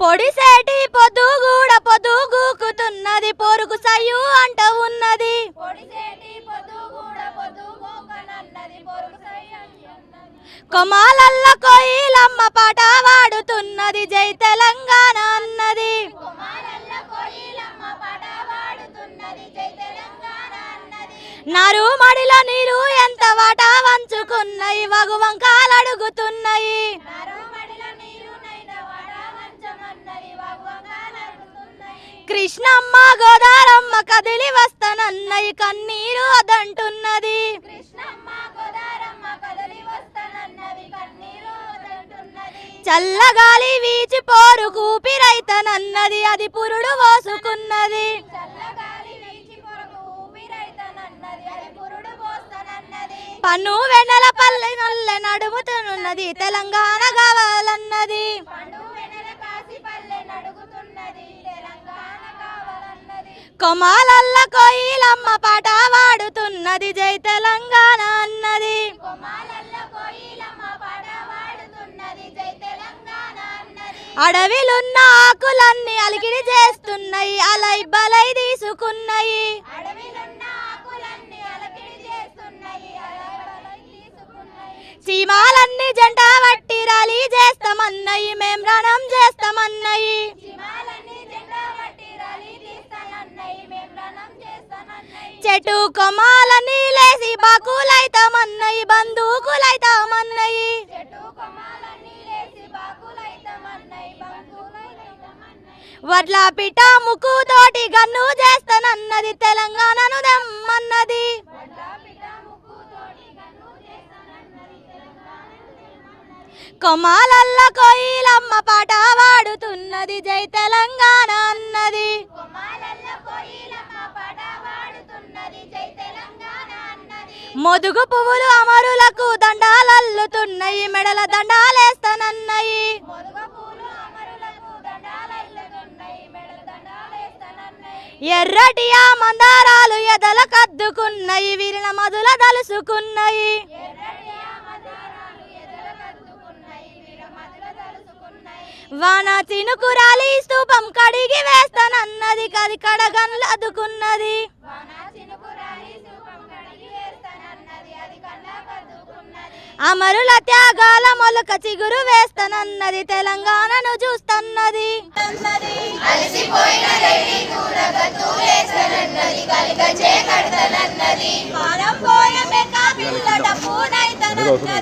పొడిసేటి పొద్దు కూడా పొద్దు గూకుతున్నది పొరుగు సయ్యు అంట ఉన్నది. కొమాలల్ల కోయిలమ్మ పాట వాడుతున్నది జై తెలంగాణ అన్నది. నారు మడిలో నీరు ఎంత వాట వంచుకున్నాయి వగువంకాలు కృష్ణమ్మ గోదారమ్మ కదిలి వస్తానన్నయి కన్నీరు అదంటున్నది. చల్లగాలి వీచి పోరు కూపిరైతనన్నది అది పురుడు పోసుకున్నది. పన్ను వెన్నెల పల్లె నొల్లె నడుముతున్నది తెలంగాణ కావాలన్నది కొమాలల్ల కోయిలమ్మ పాట వాడుతున్నది జై తెలంగాణ అన్నది. అడవిలున్న ఆకులన్నీ అలికిడి చేస్తున్నాయి అలై బలై తీసుకున్నాయి. చీమాలన్నీ జంట పట్టి రాలీ చేస్తామన్నాయి మేం రణం చేస్తామన్నాయి. చెట్టు కొమాలని లేసి బాకులైతామన్నాయి బందూకులైతామన్నాయి వడ్ల పిట ముక్కు తోటి గన్ను చేస్తానన్నది తెలంగాణను దమ్మన్నది. వడ్ల కొమాలల్ల కోయిలమ్మ పాట వాడుతున్నది జై తెలంగాణ అన్నది కొమ్మాలల్ల కోయిలమ్మ పాట పాడుతున్నది జై తెలంగాణ అన్నది మొదుగు పువ్వులు అమరులకు దండాలల్లుతున్నాయి మెడల దండాలేస్తానన్నాయి. మెడల దండాలేస్తానన్నాయి ఎర్రటి ఆ మందారాలు ఎదల కద్దుకున్నాయి వీరిన మధుల దలుసుకున్నాయి. తలుసుకున్నాయి వాన చినుకురాలి స్తూపం కడిగి వేస్తానన్నది కది కడగన్లు అదుకున్నది వాన చినుకురాలి శూపం కడిగి వేస్తానన్నది అది కళ్ళ కద్దుకున్నది అమరుల త్యాగాల మొలక చిగురు వేస్తానన్నది తెలంగాణను చూస్తన్నది. పూనైతనన్నది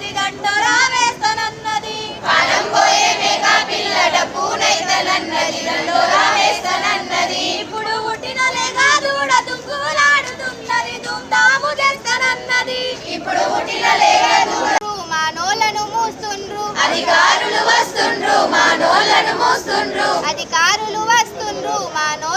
అధికారులు వస్తుండ్రు. మానోళ్ళను